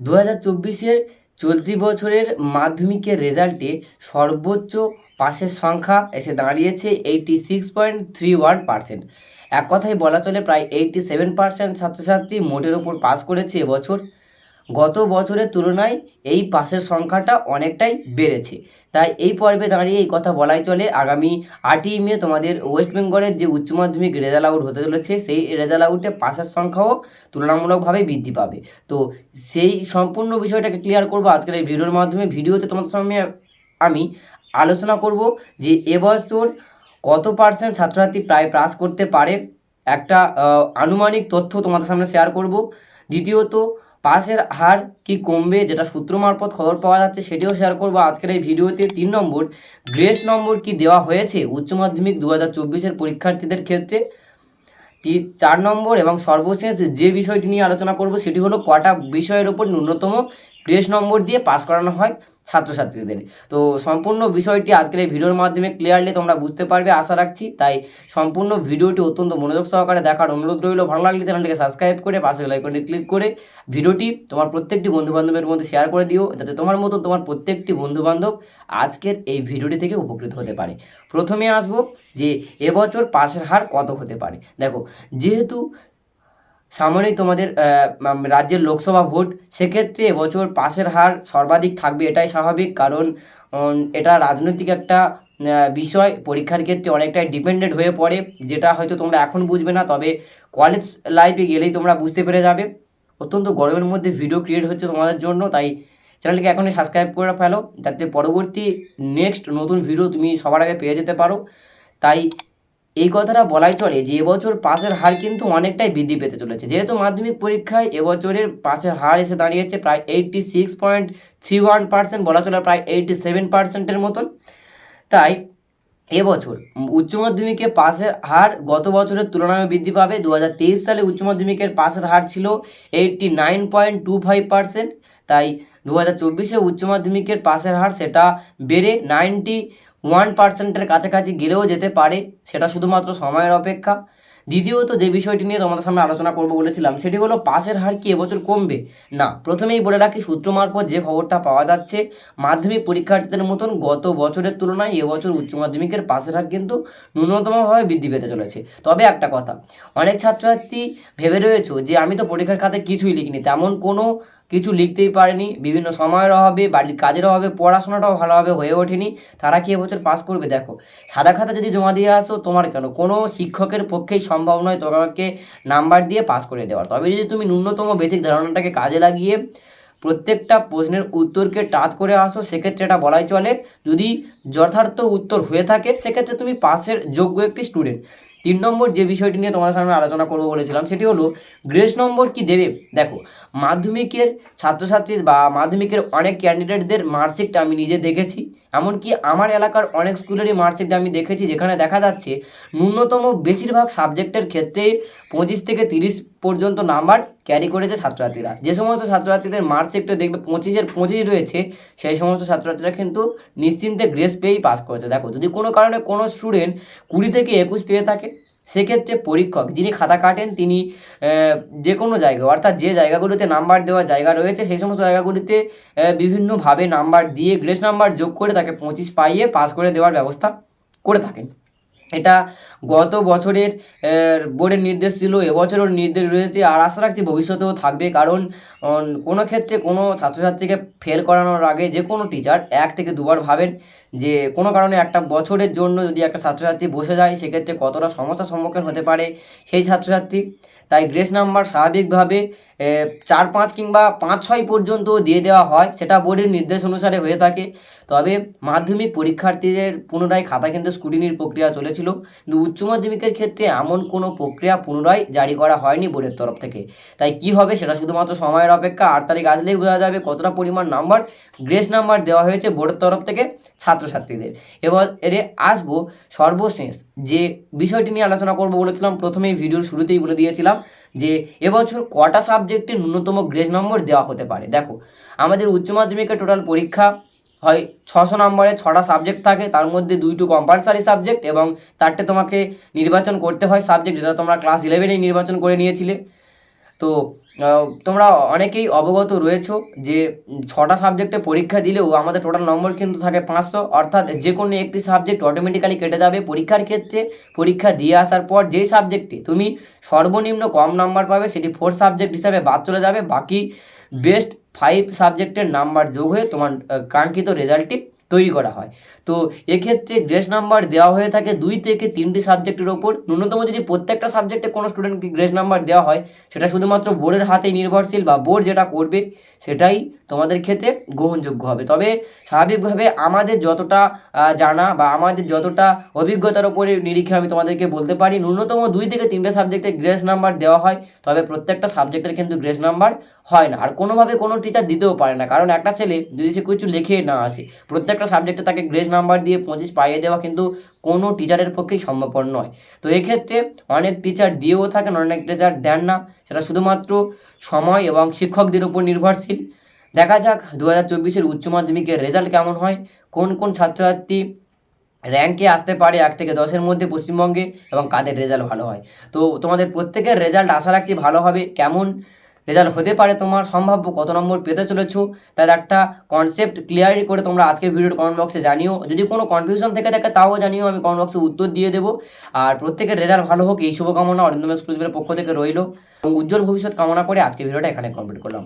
দু হাজার চলতি বছরের মাধ্যমিকের রেজাল্টে সর্বোচ্চ পাশের সংখ্যা এসে দাঁড়িয়েছে eighty six point three one percent এক কথায় বলা চলে প্রায় এইটটি সেভেন পার্সেন্ট ছাত্রছাত্রী মোটের ওপর পাস করেছে এবছর গত বছরের তুলনায় এই পাসের সংখ্যাটা অনেকটাই বেড়েছে। তাই এই পর্বে দাঁড়িয়ে এই কথা বলাই চলে। আগামী আটই মে তোমাদের ওয়েস্ট বেঙ্গলের যে উচ্চ মাধ্যমিক রেজাল্ট আউট হতে চলেছে, সেই রেজাল্ট আউটে পাসের সংখ্যাও তুলনামূলকভাবে বৃদ্ধি পাবে। তো সেই সম্পূর্ণ বিষয়টাকে ক্লিয়ার করব আজকের এই ভিডিওর মাধ্যমে। ভিডিওতে তোমাদের সামনে আমি আলোচনা করব যে এবছর কত পার্সেন্ট ছাত্রছাত্রী প্রায় পাস করতে পারে। একটা আনুমানিক তথ্য তোমাদের সামনে শেয়ার করব। দ্বিতীয়ত পাসের হার কি কমবে, যেটা সূত্র মারফত খবর পাওয়া যাচ্ছে, সেটিও শেয়ার করব। আজকের এই ভিডিওতে তিন নম্বর, গ্রেস নম্বর কি দেওয়া হয়েছে? উচ্চ মাধ্যমিক দু হাজার চব্বিশের পরীক্ষার্থীদের ক্ষেত্রে চার নম্বর এবং সর্বশেষ যে বিষয়টি নিয়ে আলোচনা করব, সেটি হলো কটা বিষয়ের ওপর ন্যূনতম গ্রেস নম্বর দিয়ে পাস করানো হয় ছাত্রছাত্রীদের। তো সম্পূর্ণ বিষয়টি আজকের এই ভিডিওর মাধ্যমে ক্লিয়ারলি তোমরা বুঝতে পারবে, আশা রাখছি। তাই সম্পূর্ণ ভিডিওটি অত্যন্ত মনোযোগ সহকারে দেখার অনুরোধ রইল। ভালো লাগলে চ্যানেলটিকে সাবস্ক্রাইব করে পাশে লাইকনটি ক্লিক করে ভিডিওটি তোমার প্রত্যেকটি বন্ধুবান্ধবের মধ্যে শেয়ার করে দিও, যাতে তোমার মতো তোমার প্রত্যেকটি বন্ধুবান্ধব আজকের এই ভিডিওটি থেকে উপকৃত হতে পারে। প্রথমে আসব যে এবছর পাসের হার কত হতে পারে? দেখো, যেহেতু সামনেই তোমাদের রাজ্যের লোকসভা ভোট, সেক্ষেত্রে এবছর পাসের হার সর্বাধিক থাকবে, এটাই স্বাভাবিক। কারণ এটা রাজনৈতিক একটা বিষয়, পরীক্ষার ক্ষেত্রে অনেকটাই ডিপেন্ডেন্ট হয়ে পড়ে, যেটা হয়তো তোমরা এখন বুঝবে না, তবে কলেজ লাইফে গেলেই তোমরা বুঝতে পেরে যাবে। অত্যন্ত গরমের মধ্যে ভিডিও ক্রিয়েট হচ্ছে তোমাদের জন্য, তাই চ্যানেলটিকে এখনই সাবস্ক্রাইব করে ফেলো, যাতে পরবর্তী নেক্সট নতুন ভিডিও তুমি সবার আগে পেয়ে যেতে পারো। তাই এই কথাটা বলাই চলে যে এবছর পাশের হার কিন্তু অনেকটাই বৃদ্ধি পেতে চলেছে। যেহেতু মাধ্যমিক পরীক্ষায় এবছরের পাশের হার এসে দাঁড়িয়েছে প্রায় eighty six point three one percent বলা চলে প্রায় এইটটি সেভেন পার্সেন্টের মতন। তাই এবছর উচ্চ মাধ্যমিকে পাসের হার গত বছরের তুলনায় বৃদ্ধি পাবে। দু হাজার তেইশ সালে উচ্চ মাধ্যমিকের পাসের হার ছিল eighty nine point two five percent তাই দু হাজার চব্বিশে উচ্চ মাধ্যমিকের পাসের হার সেটা বেড়ে নাইনটি ওয়ান পার্সেন্টের কাছাকাছি গেলেও যেতে পারে, সেটা শুধুমাত্র সময়ের অপেক্ষা। দ্বিতীয়ত, যে বিষয়টি নিয়ে তোমাদের সামনে আলোচনা করব বলেছিলাম, সেটি হলো পাশের হার কি এবছর কমবে? না, প্রথমেই বলে রাখি, সূত্র মারফত যে খবরটা পাওয়া যাচ্ছে, মাধ্যমিক পরীক্ষার্থীদের মতন গত বছরের তুলনায় এবছর উচ্চ মাধ্যমিকের পাশের হার কিন্তু ন্যূনতমভাবে বৃদ্ধি পেতে চলেছে। তবে একটা কথা, অনেক ছাত্রছাত্রী ভেবে রয়েছে যে, আমি তো পরীক্ষার খাতে কিছুই লিখিনি। তেমন কোনো কিছু লিখতেই পারেনি, বিভিন্ন সময়ের অভাবে, বাড়ির কাজের অভাবে, পড়াশোনাটাও ভালোভাবে হয়ে ওঠেনি। তারা কি এবছর পাস করবে? দেখো, সাদা খাতা যদি জমা দিয়ে আসো, তোমার কেন? কোনো শিক্ষকের পক্ষেই সম্ভব নয় তোমাকে নাম্বার দিয়ে পাস করে দেওয়ার। তবে যদি তুমি ন্যূনতম বেসিক ধারণাটাকে কাজে লাগিয়ে প্রত্যেকটা প্রশ্নের উত্তরকে টাচ করে আসো, সেক্ষেত্রে এটা বলাই চলে। যদি যথার্থ উত্তর হয়ে থাকে, সেক্ষেত্রে তুমি পাশের যোগ্য একটি স্টুডেন্ট তিন নম্বর যে বিষয়টি নিয়ে তোমার সামনে আলোচনা করব বলেছিলাম, সেটি হলো, গ্রেস নম্বর কি দেবে? দেখো মাধ্যমিকের ছাত্রছাত্রী বা মাধ্যমিকের অনেক ক্যান্ডিডেটদের মার্কশিটটা আমি নিজে দেখেছি। এমনকি আমার এলাকার অনেক স্কুলেরই মার্কশিট আমি দেখেছি, যেখানে দেখা যাচ্ছে ন্যূনতম বেশিরভাগ সাবজেক্টের ক্ষেত্রে পঁচিশ থেকে তিরিশ পর্যন্ত নাম্বার ক্যারি করেছে ছাত্রছাত্রীরা। যে সমস্ত ছাত্রছাত্রীদের মার্কশিটে দেখবে পঁচিশের, পঁচিশ রয়েছে, সেই সমস্ত ছাত্রছাত্রীরা কিন্তু নিশ্চিন্তে গ্রেস পেয়েই পাস করেছে। দেখো, যদি কোনো কারণে কোনো স্টুডেন্ট কুড়ি থেকে একুশ পেয়ে থাকে সেক্ষেত্রে পরীক্ষক যিনি খাতা কাটেন, তিনি যে কোনো জায়গা অর্থাৎ যে জায়গাগুলোতে নাম্বার দেওয়া জায়গা রয়েছে, সেই সমস্ত জায়গাগুলিতে বিভিন্নভাবে নাম্বার দিয়ে, গ্রেস নাম্বার যোগ করে তাকে পঁচিশ পাইয়ে পাস করে দেওয়ার ব্যবস্থা করে থাকেন। এটা গত বছরের বোর্ডের নির্দেশ ছিল এবছরের নির্দেশ রয়েছে, আর আশা রাখছি ভবিষ্যতেও থাকবে, কারণ কোনো ক্ষেত্রে কোনো ছাত্রছাত্রীকে ফেল করানোর আগে যে কোনো টিচার এক থেকে দুবার ভাবেন যে কোনো কারণে একটা বছরের জন্য যদি একটা ছাত্রছাত্রী বসে যায়, সেক্ষেত্রে কতটা সমস্যার সম্মুখীন হতে পারে সেই ছাত্রছাত্রী। তাই গ্রেস নাম্বার স্বাভাবিকভাবে চার, পাঁচ কিংবা পাঁচ, ছয় পর্যন্ত দিয়ে দেওয়া হয়, সেটা বোর্ডের নির্দেশ অনুসারে হয়ে থাকে। তবে মাধ্যমিক পরীক্ষার্থীদের পুনরায় খাতা কিন্তু স্কুটিনির প্রক্রিয়া চলেছিল। কিন্তু উচ্চ মাধ্যমিকের ক্ষেত্রে এমন কোনো প্রক্রিয়া পুনরায় জারি করা হয়নি বোর্ডের তরফ থেকে। তাই কি হবে সেটা শুধুমাত্র সময়ের অপেক্ষা আট তারিখ আসলেই বোঝা যাবে কতটা পরিমাণ নাম্বার গ্রেস নাম্বার দেওয়া হয়েছে বোর্ডের তরফ থেকে ছাত্রছাত্রীদের। এবার, এরে আসব সর্বশেষ যে বিষয়টি নিয়ে আলোচনা করব বলেছিলাম, প্রথমেই ভিডিওর শুরুতেই বলে দিয়েছিলাম যে, এবছর কটা সাবজেক্টে ন্যূনতম গ্রেস নম্বর দেওয়া হতে পারে। দেখো, আমাদের উচ্চ মাধ্যমিকের টোটাল পরীক্ষা হয় ছশো নম্বরে, ছটা সাবজেক্ট থাকে, তার মধ্যে দুইটু কম্পালসারি সাবজেক্ট এবং চারটে তোমাকে নির্বাচন করতে হয় সাবজেক্ট যেটা তোমরা ক্লাস ইলেভেনেই নির্বাচন করে নিয়েছিলে। তো তোমরা অনেকেই অবগত রয়েছো যে ছটা সাবজেক্টে পরীক্ষা দিলেও আমাদের টোটাল নম্বর কিন্তু থাকে পাঁচশো। অর্থাৎ যে কোনো একটি সাবজেক্ট অটোমেটিক্যালি কেটে যাবে। পরীক্ষার ক্ষেত্রে পরীক্ষা দিয়ে আসার পর যেই সাবজেক্টে তুমি সর্বনিম্ন কম নাম্বার পাবে, সেটি ফোর সাবজেক্ট হিসাবে বাদ চলে যাবে। বাকি বেস্ট ফাইভ সাবজেক্টের নাম্বার যোগ হয়ে তোমার কাঙ্ক্ষিত রেজাল্টটি তৈরি করা হয়। তো এক্ষেত্রে গ্রেস নাম্বার দেওয়া হয়ে থাকে দুই থেকে তিনটি সাবজেক্টের ওপর। ন্যূনতম যদি প্রত্যেকটা সাবজেক্টে কোনো স্টুডেন্টকে গ্রেস নাম্বার দেওয়া হয়, সেটা শুধুমাত্র বোর্ডের হাতেই নির্ভরশীল বা বোর্ড যেটা করবে, সেটাই তোমাদের ক্ষেত্রে গ্রহণযোগ্য হবে। তবে স্বাভাবিকভাবে আমাদের যতটা জানা বা আমাদের যতটা অভিজ্ঞতার উপরে নিরিখে আমি তোমাদেরকে বলতে পারি, ন্যূনতম দুই থেকে তিনটে সাবজেক্টে গ্রেস নাম্বার দেওয়া হয়, তবে প্রত্যেকটা সাবজেক্টের কিন্তু গ্রেস নাম্বার হয় না। আর কোনোভাবে কোনো টিচার দিতেও পারে না, কারণ একটা ছেলে যদি সে কিছু লিখে না আসে, প্রত্যেকটা সাবজেক্টে তাকে গ্রেস নাম্বার দিয়ে পঁচিশ পাইয়ে দেওয়া কিন্তু কোনো টিচারের পক্ষেই সম্ভবপর নয়। তো এক্ষেত্রে অনেক টিচার দিয়েও থাকেন, অনেক টিচার দেন না। সেটা শুধুমাত্র সময় এবং শিক্ষকদের উপর নির্ভরশীল। দেখা যাক দু হাজার চব্বিশের উচ্চ মাধ্যমিকের রেজাল্ট কেমন হয়, কোন কোন ছাত্রছাত্রী র্যাঙ্কে আসতে পারে এক থেকে দশের মধ্যে পশ্চিমবঙ্গে এবং কাদের রেজাল্ট ভালো হয়। তো তোমাদের প্রত্যেকের রেজাল্ট আশা রাখছি ভালো হবে। কেমন? রেজাল্ট হতে পারে তোমার সম্ভাব্য কত নম্বর পেতে চলেছো, তার একটা কনসেপ্ট ক্লিয়ারি করে তোমরা আজকের ভিডিওর কমেন্ট বক্সে জানিও। যদি কোনো কনফিউশন থেকে থাকে তাও জানিও, আমি কমেন্ট বক্সে উত্তর দিয়ে দেবো। আর প্রত্যেকের রেজাল্ট ভালো হোক, এই শুভকামনা অরিন্দম এক্সক্লুসিভের পক্ষ থেকে রইল। এবং উজ্জ্বল ভবিষ্যৎ কামনা করে আজকে ভিডিওটা এখানে কমপ্লিট করলাম।